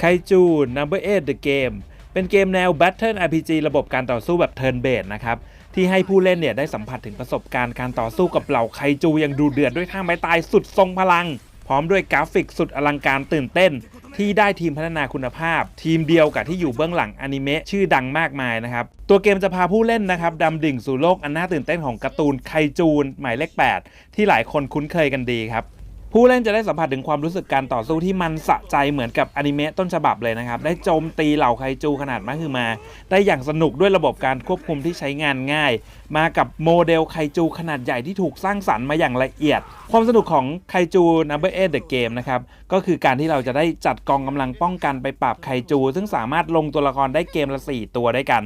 ไคจู Number 8 The Game เป็นเกมแนว Battle RPG ระบบการต่อสู้แบบ Turn Based นะครับ ที่ให้ผู้เล่นเนี่ยได้สัมผัสถึงประสบการณ์การต่อสู้กับเหล่าไคจูอย่างดูเดือดด้วยท่าไม้ตายสุดทรงพลัง พร้อมด้วยกราฟิกสุดอลังการตื่นเต้น ที่ได้ทีมพัฒนาคุณภาพ ทีมเดียวกับที่อยู่เบื้องหลังอนิเมะชื่อดังมากมายนะครับ ตัวเกมจะพาผู้เล่นนะครับดำดิ่งสู่โลกอันน่าตื่นเต้นของการ์ตูนไคจูนหมายเลข8ที่หลายคนคุ้นเคยกันดีครับ ผู้เล่นจะได้สัมผัสถึงความรู้สึกการต่อสู้ที่มันสะใจเหมือนกับอนิเมะต้นฉบับเลยนะครับ ได้โจมตีเหล่าไคจูขนาดมหึมา ได้อย่างสนุกด้วยระบบการควบคุมที่ใช้งานง่าย มากับโมเดลไคจูขนาดใหญ่ที่ถูกสร้างสรรค์มาอย่างละเอียด ความสนุกของไคจู Number 8 The Game นะครับ ก็คือการที่เราจะได้จัดกองกำลังป้องกันไปปราบไคจู ซึ่งสามารถลงตัวละครได้เกมละ 4 ตัวด้วยกัน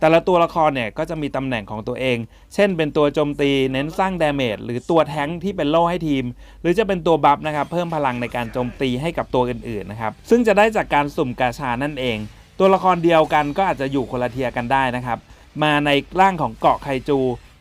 แต่ละตัวละครเนี่ยก็จะมีตำแหน่งของตัวเอง เช่น เป็นตัวโจมตีเน้นสร้างดาเมจหรือตัวแท้งที่เป็นโล่ให้ทีม หรือจะเป็นตัวบัฟนะครับเพิ่มพลังในการโจมตีให้กับตัวอื่นๆนะครับซึ่งจะได้จากการสุ่มกาชานั่นเอง ตัวละครเดียวกันก็อาจจะอยู่คนละเทียร์กันได้นะครับมาในร่างของเกาะไคจู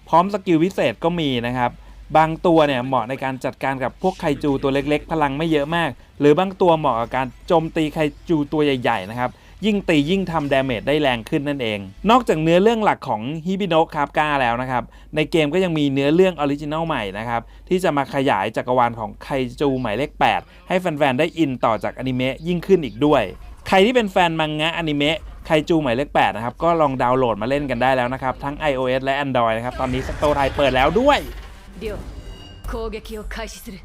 พร้อมสกิลพิเศษก็มีนะครับบางตัวเนี่ยเหมาะในการจัดการกับพวกไคจูตัวเล็กๆ พลังไม่เยอะมาก หรือบางตัวเหมาะกับการโจมตีไคจูตัวใหญ่ๆนะครับ ยิ่งตียิ่งทำดาเมจได้แรงขึ้นนั่นเอง นอกจากเนื้อเรื่องหลักของฮิบิโนะคาบกาแล้วนะครับ ในเกมก็ยังมีเนื้อเรื่องออริจินัลใหม่นะครับ ที่จะมาขยายจักรวาลของไคจูหมายเลข 8 ให้แฟนๆ ได้อินต่อจากอนิเมะยิ่งขึ้นอีกด้วย ใครที่เป็นแฟนมังงะอนิเมะไคจูหมายเลข 8 นะครับ ก็ลองดาวน์โหลดมาเล่นกันได้แล้วนะครับ ทั้ง iOS และ Android นะครับ ตอนนี้สโตร์ไทยเปิดแล้วด้วย リョウ攻撃を開始する